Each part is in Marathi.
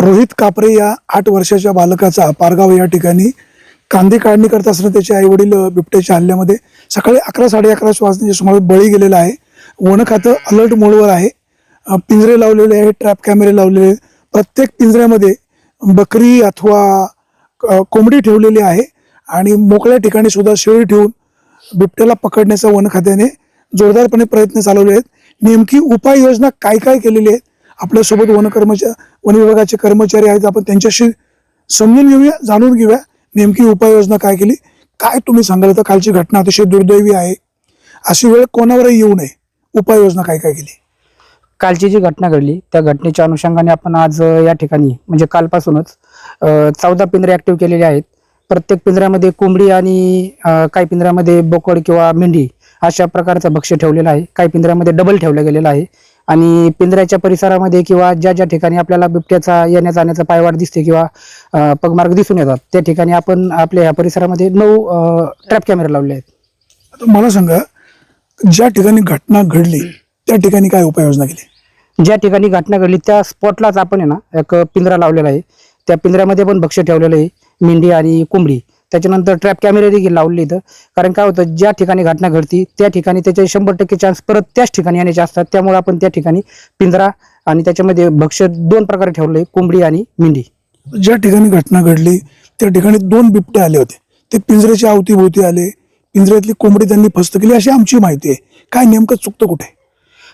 रोहित कापरे या आठ वर्षाच्या बालकाचा पारगाव या ठिकाणी कांदे काढणी करत असताना त्याचे आई वडील बिबट्याच्या हल्ल्यामध्ये सकाळी अकरा साडे अकरा वाजण्याच्या सुमारास बळी गेलेला आहे. वन खातं अलर्ट मोडवर आहे. पिंजरे लावलेले आहे ट्रॅप कॅमेरे लावलेले प्रत्येक पिंजऱ्यामध्ये बकरी अथवा कोंबडी ठेवलेली आहे आणि मोकळ्या ठिकाणी सुद्धा शेळी ठेवून बिबट्याला पकडण्याचा वन खात्याने जोरदारपणे प्रयत्न चालवले आहेत. नेमकी उपाययोजना काय काय केलेली आहेत? आपल्यासोबत वन कर्मचारी वन विभागाचे कर्मचारी आहेत. आपण त्यांच्याशी समजून घेऊया जाणून घेऊया नेमकी उपाययोजना काय केली काय तुम्ही सांगाल? तर कालची घटना अतिशय दुर्दैवी आहे. अशी वेळ कोणावरही येऊ नये. उपाययोजना काय काय केली? कालची जी घटना घडली त्या घटनेच्या अनुषंगाने आपण आज या ठिकाणी म्हणजे कालपासूनच चौदा पिंजरे ऍक्टिव्ह केलेले आहेत. प्रत्येक पिंजऱ्यामध्ये कोंबडी आणि काही पिंजऱ्यामध्ये बोकड किंवा मेंढी अशा प्रकारचं भक्ष्य ठेवलेलं आहे. काही पिंजऱ्यामध्ये डबल ठेवलं गेलेलं आहे. आणि पिंजऱ्याच्या परिसरामध्ये किंवा ज्या ज्या ठिकाणी आपल्याला बिबट्याचा येण्या जाण्याचा पायवाट दिसते किंवा पगमार्ग दिसून येतात त्या ठिकाणी आपण आपल्या या परिसरामध्ये नऊ ट्रॅप कॅमेरे लावले आहेत. मला सांगा ज्या ठिकाणी घटना घडली त्या ठिकाणी काय उपाययोजना केली? ज्या ठिकाणी घटना घडली त्या स्पॉटलाच आपण आहे ना एक पिंजरा लावलेला आहे. त्या पिंजऱ्यामध्ये पण भक्ष्य ठेवलेलं आहे मेंढी आणि कोंबडी. त्याच्यानंतर ट्रॅप कॅमेरे देखील लावले इथं. कारण काय होतं ज्या ठिकाणी घटना घडती त्या ठिकाणी त्याचे शंभर टक्के चान्स परत त्याच ठिकाणी येण्याचे असतात. त्यामुळे आपण त्या ठिकाणी पिंजरा आणि त्याच्यामध्ये भक्ष्य दोन प्रकारे ठेवले कोंबडी आणि मेंढी. ज्या ठिकाणी घटना घडली त्या ठिकाणी दोन बिबटे आले होते. ते पिंजऱ्याच्या अवतीभोवती आले. पिंजऱ्यातली कोंबडी त्यांनी फस्त केली अशी आमची माहिती आहे. काय नेमकं चुकतं कुठे?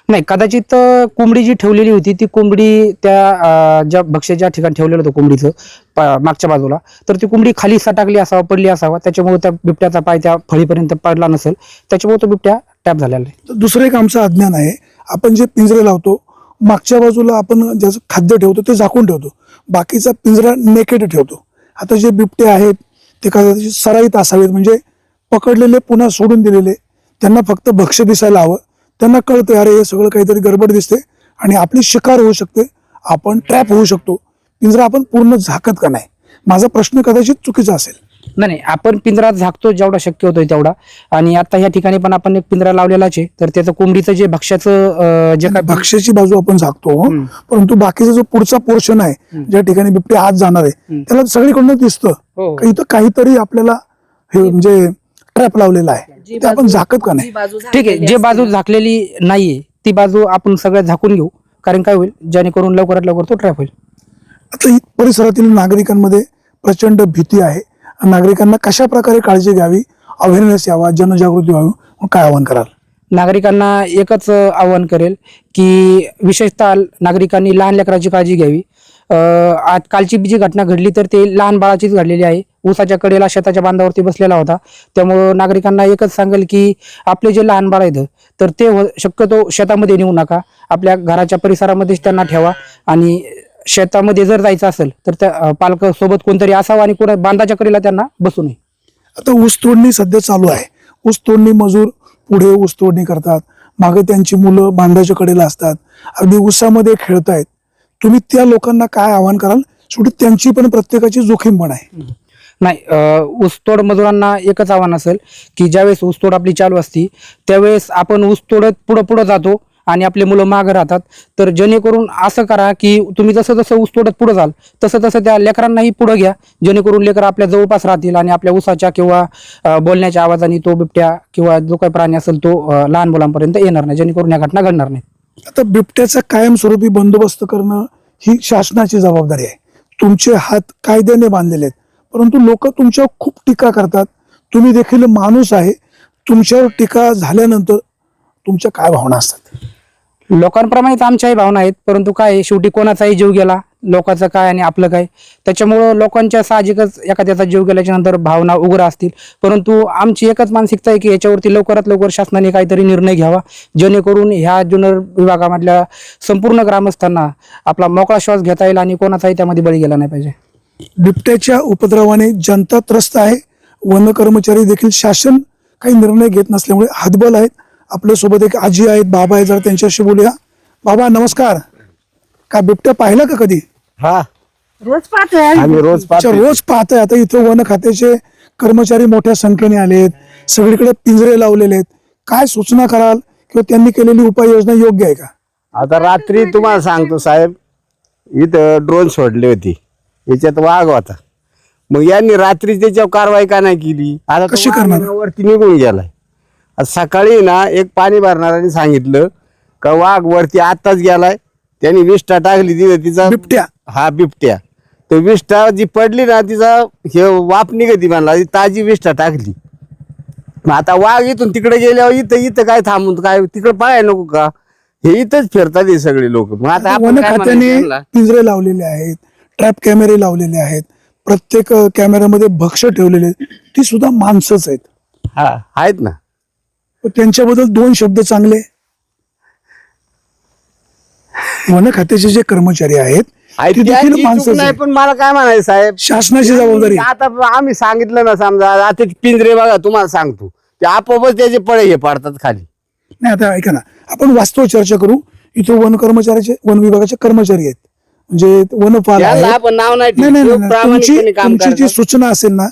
नाही कदाचित कोंबडी जी ठेवलेली होती ती कोंबडी त्या ज्या भक्ष्य ज्या ठिकाणी ठेवलेलं होतं कोंबडीचं पा- मागच्या बाजूला तर ती कोंबडी खाली सटाकली असावा पडली असावा त्याच्यामुळे त्या बिबट्याचा पाय त्या फळीपर्यंत पडला नसेल त्याच्यामुळे तो बिबट्या टॅप झालेला आहे. तर दुसरं एक आमचं अज्ञान आहे आपण जे पिंजरे लावतो मागच्या बाजूला आपण ज्याचं खाद्य ठेवतो ते झाकून ठेवतो बाकीचा पिंजरा नेकेड ठेवतो. आता जे बिबटे आहेत ते कदाचित सराईत असावेत म्हणजे पकडलेले पुन्हा सोडून दिलेले त्यांना फक्त भक्ष्य दिसायला हवं त्यांना कळतं अरे हे सगळं काहीतरी गडबड दिसते आणि आपली शिकार होऊ शकते. आपण ट्रॅप होऊ शकतो. पिंजरा आपण पूर्ण झाकत का नाही? माझा प्रश्न कदाचित चुकीचा असेल. नाही नाही आपण पिंजरा झाकतो जेवढा शक्य होतोय तेवढा. आणि आता ह्या ठिकाणी पण आपण एक पिंजरा लावलेलाच आहे. तर त्याचं कोंबडीचं जे भक्ष्याचं जे काय भक्ष्याची बाजू आपण झाकतो. परंतु बाकीचा जो पुढचा पोर्शन आहे. ज्या ठिकाणी बिबटे आत जाणार आहे. त्याला सगळीकडनं दिसतं. हो, इथं काहीतरी आपल्याला हे म्हणजे ट्रॅप लावलेला आहे. ते आपण झाकत का नाही? ठीक आहे जे बाजू झाकलेली नाहीये ती बाजू आपण सगळ्यात झाकून घेऊ. कारण काय होईल? जेणेकरून लवकरात लवकर तो ट्रॅप होईल. आता इ- परिसरातील नागरिकांमध्ये प्रचंड भीती आहे. नागरिकांना कशा प्रकारे काळजी घ्यावी? अवेअरनेस यावा जनजागृती व्हावी मग काय आवाहन कराल? नागरिकांना एकच अ, आवाहन करेल की विशेषतः नागरिकांनी लहान लेकराची काळजी घ्यावी. आज कालची जी घटना घडली तर ते लहान बाळाचीच घडलेली आहे. ऊसाच्या कडेला शेताच्या बांधावरती बसलेला होता. त्यामुळं नागरिकांना एकच सांगेल की आपले जे लहान बाळ आहेत तर ते हो, शक्यतो शेतामध्ये नेऊ नका. आपल्या घराच्या परिसरामध्येच त्यांना ठेवा. आणि शेतामध्ये जर जायचं असेल तर त्या पालक सोबत कोणतरी असावं आणि कोणा बांधाच्या कडेला त्यांना बसू नये. आता ऊस तोडणी सध्या चालू आहे. ऊस तोडणी मजूर पुढे ऊस तोडणी करतात. मागे त्यांची मुलं बांधाच्या कडेला असतात. अगदी ऊसामध्ये खेळतायत. तुम्ही त्या लोकांना काय आव्हान कराल? शेवटी त्यांची पण प्रत्येकाची जोखीम पण आहे. नाही ऊसतोड मजुरांना एकच आव्हान असेल की ज्यावेळेस ऊसतोड आपली चालू असती त्यावेळेस आपण ऊसतोडत पुढं पुढं जातो आणि आपले मुलं मागं राहतात. तर जेणेकरून असं करा की तुम्ही जसं जसं ऊस तोडत पुढं जाल तसं तसं त्या लेकरांनाही पुढं घ्या. जेणेकरून लेकर आपल्या जवळपास राहतील आणि आपल्या ऊसाच्या किंवा बोलण्याच्या आवाजाने तो बिबट्या किंवा जो काही प्राणी असेल तो लहान मुलांपर्यंत येणार नाही. जेणेकरून या घटना घडणार नाही आता बिबट्याचा कायमस्वरूपी बंदोबस्त करणं ही शासनाची जबाबदारी आहे. तुमचे हात कायद्याने बांधलेले आहेत. परंतु लोक तुमच्यावर खूप टीका करतात. तुम्ही देखील माणूस आहे. तुमच्यावर टीका झाल्यानंतर तुमच्या काय भावना असतात? लोकांप्रमाणेच आमच्याही भावना आहेत. परंतु काय आहे, शेवटी कोणाचाही जीव गेला. लोकांचं काय आणि आपलं काय? त्याच्यामुळं लोकांच्या साहजिकच एखाद्याचा जीव गेल्याच्यानंतर भावना उग्र असतील. परंतु आमची एकच मानसिकता आहे की याच्यावरती लवकरात लवकर शासनाने काहीतरी निर्णय घ्यावा. जेणेकरून ह्या जुनर विभागामधल्या संपूर्ण ग्रामस्थांना आपला मोकळा श्वास घेता येईल आणि कोणाचाही त्यामध्ये बळी गेला नाही पाहिजे. बिबट्याच्या उपद्रवाने जनता त्रस्त आहे. वन कर्मचारी देखील शासन काही निर्णय घेत नसल्यामुळे हातबल आहेत. आपल्यासोबत एक आजी आहेत बाबा आहे जरा त्यांच्याशी बोलूया. बाबा नमस्कार. का बिबट्या पाहिला का कधी? हा. रोज पाहतोय आम्ही. रोज अच्छा, पाहतो रोज पाहताय. आता इथं वन खात्याचे कर्मचारी मोठ्या संख्येने आलेत. सगळीकडे पिंजरे लावलेले आहेत. काय सूचना कराल? किंवा त्यांनी केलेली उपाययोजना योग्य आहे का? आता रात्री तुम्हाला सांगतो साहेब इथं ड्रोन सोडली होती. याच्यात वाघ होता. मग यांनी रात्री त्याच्यावर कारवाई का नाही केली? आता तो कशी वाघ करणार? वरती निघून गेलाय. आज सकाळी ना एक पाणी भरणाऱ्याने सांगितलं का वाघ वरती आत्ताच गेलाय. त्यांनी विष्ठा टाकली तिथं तिचा बिबट्या. हा बिबट्या. तो विष्ठा जी पडली ना तिचा हे वाप निघती म्हणला ती ताजी विष्ठा टाकली. मग आता वाघ इथून तिकडे गेल्यावर इथं इथं काय थांबून काय तिकडे पाहाय नको का? हे इथंच फिरतात हे सगळे लोक. मग आता आपण वन काय खात्याने म्हणायचं त्यांना? पिंजरे लावलेले आहेत ट्रॅप कॅमेरे लावलेले आहेत. प्रत्येक अ, कॅमेऱ्यामध्ये भक्ष ठेवलेले आहेत. ती सुद्धा माणसंच आहेत. हा आहेत ना. पण त्यांच्याबद्दल दोन शब्द चांगले. वन खात्याचे जे कर्मचारी आहेत ते देखील नाही पण मला काय म्हणायचं साहेब? शासनाची जबाबदारी आहे. आता आम्ही सांगितलं ना समजा आता ते पिंजरे बघा तुम्हाला सांगतो. ते आपोआपच त्याचे पळे हे पडतात खाली. नाही आता ऐका ना आपण वास्तव चर्चा करू. इथं वन कर्मचाऱ्याचे वन विभागाचे कर्मचारी आहेत. म्हणजे वनपाल आपण नाव नाही नाही नाही ठेवू. नाही, नाही. प्रामाणिकपणे तुमची काम तुमची जी करतात. सूचना असेल ना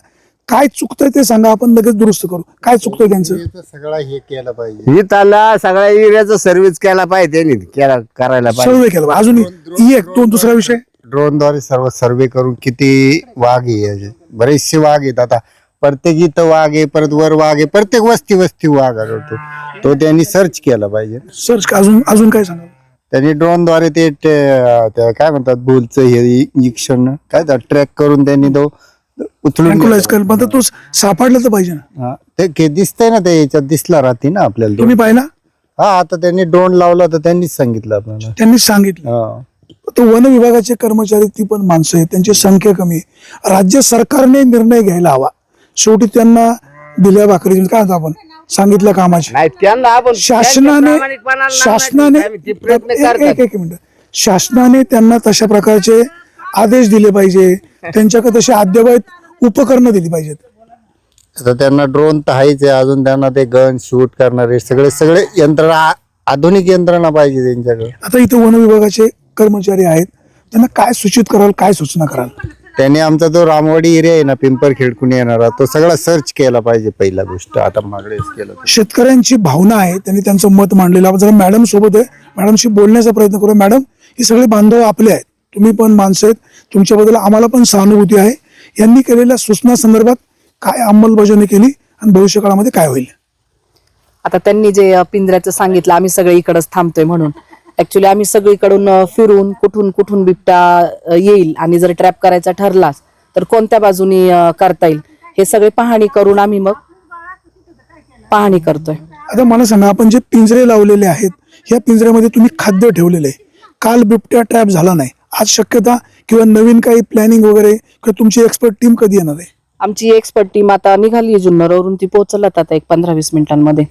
काय चुकतंय ते सांगा आपण लगेच दुरुस्त करू. काय चुकतंय त्यांचं? सगळं हे केलं पाहिजे. ही त्याला सगळ्या एरियाचा सर्व्हिस केला पाहिजे त्यांनी केला करायला पाहिजे. सर्वे केलं अजून ही एक दोन दुसरा विषय? ड्रोनद्वारे सर्व सर्वे करून किती वाघ आहे. बरेचसे वाघ आहेत आता. प्रत्येक इथं वाघ आहे परत वर वाघ आहे प्रत्येक वस्ती वस्ती वाघ आढळतो. तो त्यांनी सर्च केला पाहिजे. सर्च अजून अजून काय सांगा? त्यांनी ड्रोनद्वारे ते काय म्हणतात बुलचं हे इंजेक्शन काय ट्रॅक करून त्यांनी तो उचलून. कर पण तो सापडलं तर पाहिजे ना. हा, ते के- दिसतंय ना ते याच्यात दिसला राहते ना आपल्याला तुम्ही. पाहिला? हा आता त्यांनी ड्रोन लावला तर त्यांनीच सांगितलं आपल्याला. त्यांनी सांगितलं. हा. तो वन विभागाचे कर्मचारी ती पण माणसं आहेत. त्यांची संख्या कमी आहे. राज्य सरकारने निर्णय घ्यायला हवा. शेवटी त्यांना दिल्या भाकरी काय म्हणतो आपण सांगितलं कामाची? नाही त्यांना आपण शासनाने त्यांच्या प्रामाणिकपणाला नाव नाही शासनाने ठेवू. आम्ही ते प्रयत्न एक- एक करतात. एक मिनिट. शासनाने त्यांना तशा प्रकारचे आदेश दिले पाहिजे. त्यांच्याकडे तशी अद्ययावत उपकरणं दिली पाहिजेत. आता त्यांना ड्रोन तर आहेच आहे. अजून त्यांना ते गन शूट करणारे सगळे सगळे यंत्रणा आधुनिक यंत्रणा पाहिजे त्यांच्याकडे. आता इथं वन विभागाचे कर्मचारी आहेत. त्यांना काय सूचित कराल काय सूचना कराल? त्यांनी आमचा जो रामवाडी एरिया आहे ना पिंपरखेडकून येणारा तो सगळा सर्च केला पाहिजे पहिला गोष्ट. आता मागडेच केलं. शेतकऱ्यांची भावना आहे. त्यांनी त्यांचं मत मांडलेलं. जरा मॅडम सोबत आहे. मॅडमशी बोलण्याचा प्रयत्न करू मॅडम हे सगळे बांधव आपले आहेत. तुम्ही पण माणसं आहेत. तुमच्याबद्दल आम्हाला पण सहानुभूती आहे. यांनी केलेल्या सूचना संदर्भात काय अंमलबजावणी केली आणि भविष्य काळामध्ये काय होईल? आता त्यांनी जे पिंजऱ्याचं सांगितलं आम्ही सगळे इकडच थांबतोय म्हणून. ऍक्च्युली आम्ही सगळीकडून फिरून कुठून कुठून बिबट्या अ, येईल आणि जर ट्रॅप करायचा ठरलाच तर कोणत्या बाजूनी करता येईल? हे सगळे पाहणी करून आम्ही मग पाहणी करतोय. आता मला सांगा आपण जे पिंजरे लावलेले आहेत या पिंजऱ्यामध्ये तुम्ही खाद्य ठेवलेलं आहे. काल बिबट्या ट्रॅप झाला नाही. आज शक्यता किंवा नवीन काही प्लॅनिंग वगैरे किंवा तुमची एक्सपर्ट टीम कधी येणार आहे? आमची एक्सपर्ट टीम आता निघाली जुन्नरवरून. ती पोहोचलत आता एक पंधरा वीस मिनिटांमध्ये.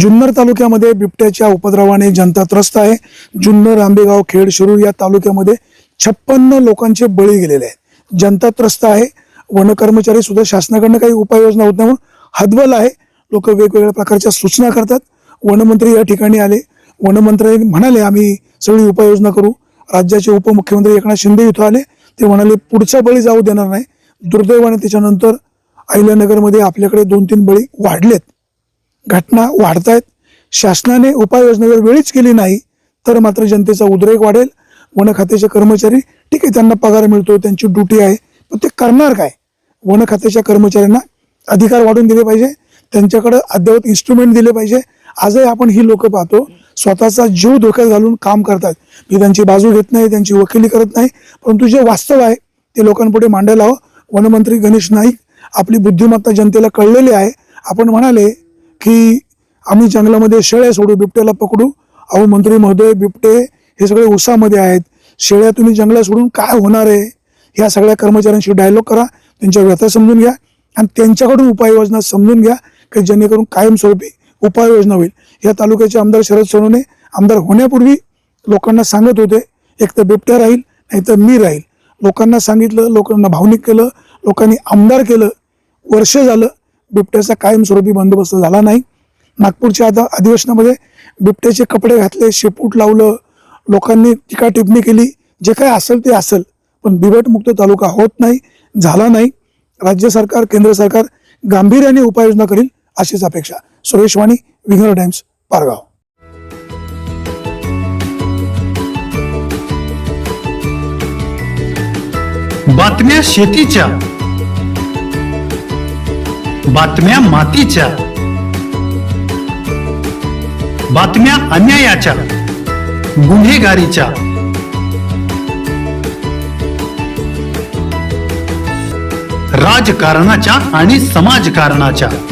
जुन्नर तालुक्यामध्ये बिबट्याच्या उपद्रवाने जनता त्रस्त आहे. जुन्नर आंबेगाव खेड शिरूर या तालुक्यामध्ये छप्पन्न लोकांचे बळी गेलेले आहेत. जनता त्रस्त आहे. वन कर्मचारी सुद्धा शासनाकडनं काही उपाययोजना होत नाही म्हणून हतबल आहे. लोक वेगवेगळ्या प्रकारच्या सूचना करतात. वनमंत्री या ठिकाणी आले. वनमंत्री म्हणाले आम्ही सगळी उपाययोजना करू. राज्याचे उपमुख्यमंत्री एकनाथ शिंदे इथं आले. ते म्हणाले पुढचा बळी जाऊ देणार नाही. दुर्दैवाने त्याच्यानंतर अहिल्यानगरमध्ये आपल्याकडे दोन तीन बळी वाढलेत. घटना वाढतायत. शासनाने उपाययोजना जर वेळीच केली नाही तर मात्र जनतेचा उद्रेक वाढेल. वन खात्याचे कर्मचारी ठीक आहे त्यांना पगार मिळतो त्यांची ड्युटी आहे पण ते करणार काय? वन खात्याच्या कर्मचाऱ्यांना अधिकार वाढून दिले पाहिजे. त्यांच्याकडे अद्ययावत इन्स्ट्रुमेंट दिले पाहिजे. आजही आपण ही लोक पाहतो स्वतःचा जीव धोक्यात घालून काम करतात. मी त्यांची बाजू घेत नाही त्यांची वकिली करत नाही परंतु जे वास्तव आहे ते लोकांपुढे मांडायला हवं. वनमंत्री गणेश नाईक आपली बुद्धिमत्ता जनतेला कळलेली आहे. आपण म्हणाले की आम्ही जंगलामध्ये शेळ्या सोडू बिबट्याला पकडू. अहो मंत्री महोदय बिबटे हे सगळे उसामध्ये आहेत. शेळ्या तुम्ही जंगलात सोडून काय होणार आहे? ह्या सगळ्या कर्मचाऱ्यांशी डायलॉग करा त्यांच्या व्यथा समजून घ्या आणि त्यांच्याकडून उपाययोजना समजून घ्या की जेणेकरून कायमस्वरूपी उपाययोजना होईल. या तालुक्याचे आमदार शरद सोनवणे आमदार होण्यापूर्वी लोकांना सांगत होते एक तर बिबट्या राहील नाही तर मी राहील. लोकांना सांगितलं लोकांना भावनिक केलं लोकांनी आमदार केलं. वर्ष झालं बिबट्याचा कायमस्वरूपी बंदोबस्त झाला नाही. नागपूरच्या आता अधिवेशनामध्ये बिबट्याचे कपडे घातले शेपूट लावलं लोकांनी टीका टिप्पणी केली जे काय असेल ते असेल पण बिबटमुक्त तालुका होत नाही झाला नाही. राज्य सरकार केंद्र सरकार गांभीर्याने उपाययोजना करील अशीच अपेक्षा. सुरेश वाणी विंगर टाइम्स पारगाव. बातम्या शेतीच्या. बातम्या मातीच्या. बातम्या अन्यायाच्या. गुन्हेगारीच्या. राजकारणाच्या आणि समाजकारणाच्या.